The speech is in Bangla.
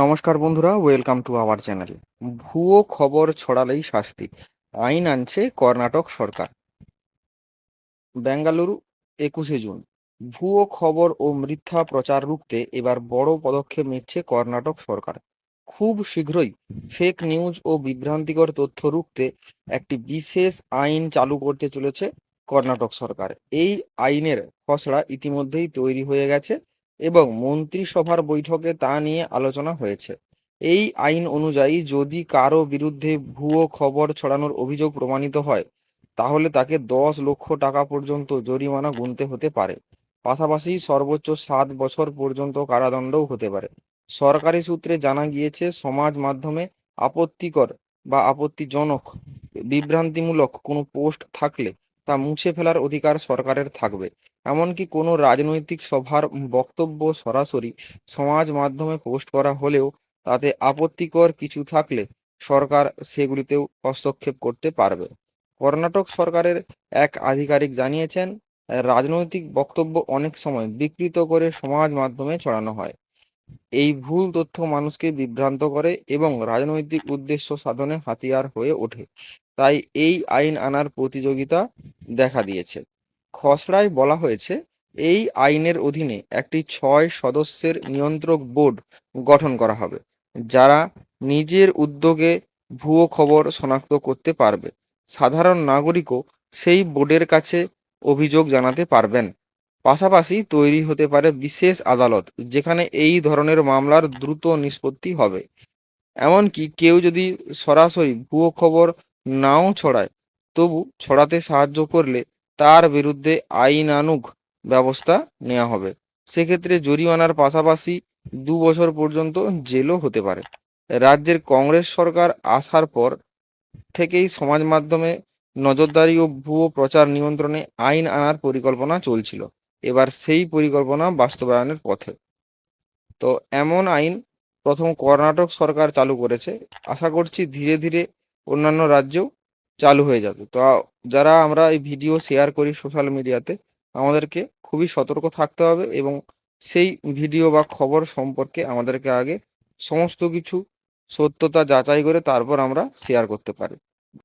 নমস্কার বন্ধুরা ওয়েলকাম টু আওয়ার চ্যানেল ভুয়ো খবর ছড়ালেই শাস্তি, আইন আনছে কর্ণাটক সরকার। বেঙ্গালুরু, একুশে জুন। ভুয়ো খবর ও মিথ্যা প্রচার রুখতে এবার বড় পদক্ষেপ নিচ্ছে কর্ণাটক সরকার। খুব শীঘ্রই ফেক নিউজ ও বিভ্রান্তিকর তথ্য রুখতে একটি বিশেষ আইন চালু করতে চলেছে কর্ণাটক সরকার। এই আইনের খসড়া ইতিমধ্যেই তৈরি হয়ে গেছে। এবং মন্ত্রিসভার বৈঠকে তা নিয়ে আলোচনা হয়েছে। এই আইন অনুযায়ী যদি কারও বিরুদ্ধে ভুয়ো খবর ছড়ানোর অভিযোগ প্রমাণিত হয়, তাহলে তাকে দশ লক্ষ টাকা পর্যন্ত জরিমানা গুনতে হতে পারে। পাশাপাশি সর্বোচ্চ সাত বছর পর্যন্ত কারাদণ্ডও হতে পারে। সরকারি সূত্রে জানা গিয়েছে, সমাজ মাধ্যমে আপত্তিকর বা আপত্তিজনক, বিভ্রান্তিমূলক কোনো পোস্ট থাকলে তা মুছে ফেলার অধিকার সরকারের থাকবে। এমনকি কোনো রাজনৈতিক সভার বক্তব্য সরাসরি সমাজ মাধ্যমে পোস্ট করা হলেও তাতে আপত্তিকর কিছু থাকলে সরকার সেগুলিতেও হস্তক্ষেপ করতে পারবে। কর্ণাটক সরকারের এক আধিকারিক জানিয়েছেন, রাজনৈতিক বক্তব্য অনেক সময় বিকৃত করে সমাজ মাধ্যমে ছড়ানো হয়। এই ভুল তথ্য মানুষকে বিভ্রান্ত করে এবং রাজনৈতিক উদ্দেশ্য সাধনে হাতিয়ার হয়ে ওঠে। তাই এই আইন আনার প্রতিযোগিতা দেখা দিয়েছে। খসড়ায় বলা হয়েছে, এই আইনের অধীনে একটি ছয় সদস্যের নিয়ন্ত্রক বোর্ড গঠন করা হবে, যারা নিজের উদ্যোগে ভুয়ো খবর শনাক্ত করতে পারবে। সাধারণ নাগরিকও সেই বোর্ডের কাছে অভিযোগ জানাতে পারবেন। পাশাপাশি তৈরি হতে পারে বিশেষ আদালত, যেখানে এই ধরনের মামলার দ্রুত নিষ্পত্তি হবে। এমনকি কেউ যদি সরাসরি ভুয়ো খবর নাও ছড়ায়। তবু ছড়াতে সাহায্য করলে তার বিরুদ্ধে আইনানুগ ব্যবস্থা নেওয়া হবে। সেক্ষেত্রে জরিমানার পাশাপাশি দু বছর পর্যন্ত জেলও হতে পারে। রাজ্যের কংগ্রেস সরকার আসার পর থেকেই সমাজ মাধ্যমে নজরদারি ও ভুয়ো প্রচার নিয়ন্ত্রণে আইন আনার পরিকল্পনা চলছিল। এবার সেই পরিকল্পনা বাস্তবায়নের পথে। তো এমন আইন প্রথম কর্ণাটক সরকার চালু করেছে। আশা করছি ধীরে ধীরে অন্যান্য রাজ্যেও চালু হয়ে যাবে। তো যারা আমরা এই ভিডিও শেয়ার করি সোশ্যাল মিডিয়াতে আমাদেরকে খুবই সতর্ক থাকতে হবে এবং সেই ভিডিও বা খবর সম্পর্কে আমাদেরকে আগে সমস্ত কিছু সত্যতা যাচাই করে তারপর আমরা শেয়ার করতে পারি।